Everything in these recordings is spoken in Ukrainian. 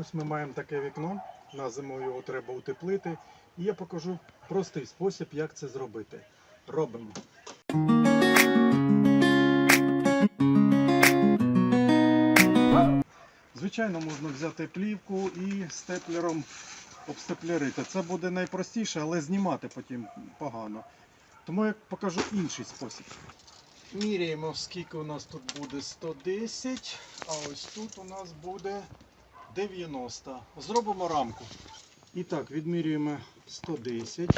Ось ми маємо таке вікно. На зиму його треба утеплити. І я покажу простий спосіб, як це зробити. Робимо. Звичайно, можна взяти плівку і степлером обстеплерити. Це буде найпростіше, але знімати потім погано. Тому я покажу інший спосіб. Міряємо, скільки у нас тут буде 110, а ось тут у нас буде 90. Зробимо рамку. І так, відмірюємо 110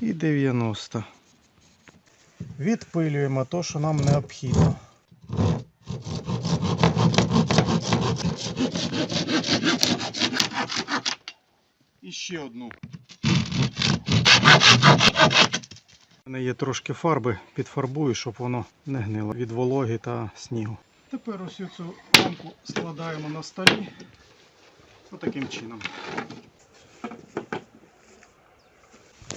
і 90. Відпилюємо те, що нам необхідно. І ще одну. У мене є трошки фарби, підфарбую, щоб воно не гнило від вологи та снігу. Тепер усю цю рамку складаємо на столі отаким чином.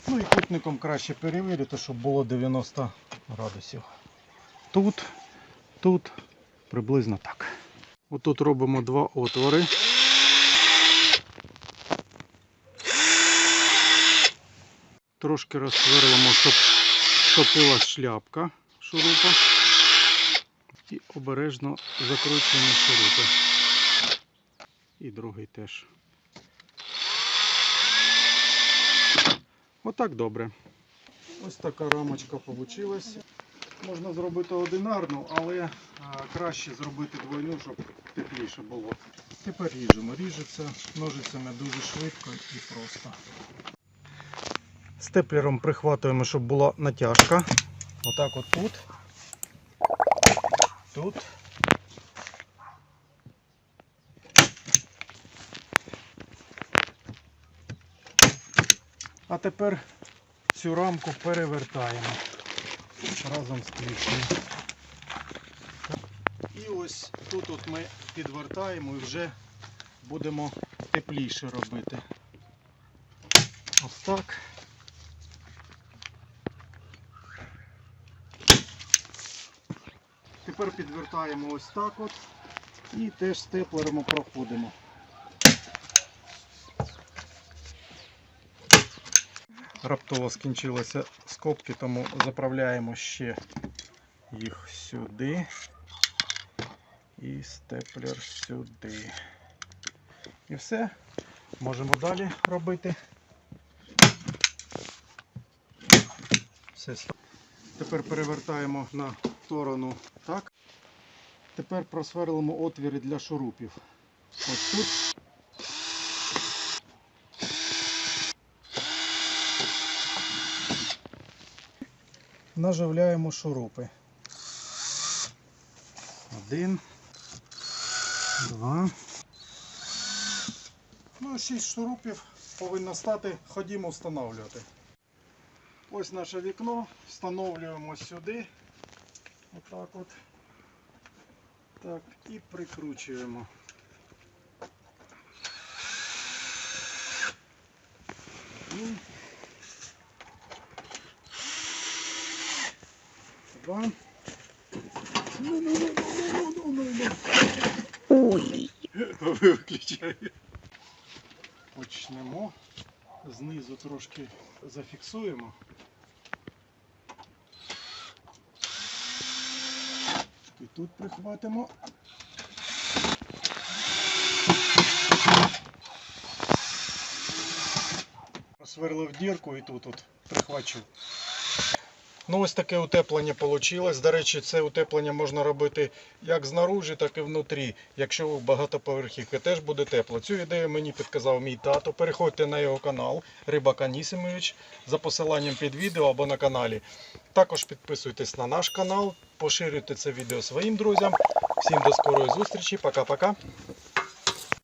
Ну і кутником краще перевірити, щоб було 90 градусів. Тут, тут приблизно так. Отут робимо два отвори. Трошки розсверлимо, щоб топила шляпка шурупа. І обережно закручуємо шурупи. І другий теж. Отак добре. Ось така рамочка вийшла. Можна зробити одинарну, але краще зробити двойну, щоб тепліше було. Тепер ріжемо. Ріжеться ножицями дуже швидко і просто. Степлером прихватуємо, щоб була натяжка. Отак от тут. Тут. А тепер цю рамку перевертаємо разом з плівкою. І ось тут от ми підвертаємо і вже будемо тепліше робити. Ось так. Тепер підвертаємо ось так от і теж степлером проходимо. Раптово скінчилися скобки, тому заправляємо ще їх сюди і степлер сюди. І все. Можемо далі робити. Все. Тепер перевертаємо на сторону так. Тепер просверлимо отвіри для шурупів. Ось тут. Наживляємо шурупи. Один, два. Ну, шість шурупів повинно стати. Ходімо встановлювати. Ось наше вікно. Встановлюємо сюди. Отак от. Так, і прикручуємо. Два. Ну, ну, ну, ну, ну, ну, ну, ну. Ой. Виключаю. Почнемо. Знизу трошки зафіксуємо. І тут прихватимо. Сверлив дірку і тут от прихвачу. Ну, ось таке утеплення вийшло. До речі, це утеплення можна робити як знаружи, так і внутрі. Якщо ви багатоповерхівки, теж буде тепло. Цю ідею мені підказав мій тато. Переходьте на його канал Рибак Анісимович за посиланням під відео або на каналі. Також підписуйтесь на наш канал, поширюйте це відео своїм друзям. Всім до скорої зустрічі. Пока-пока.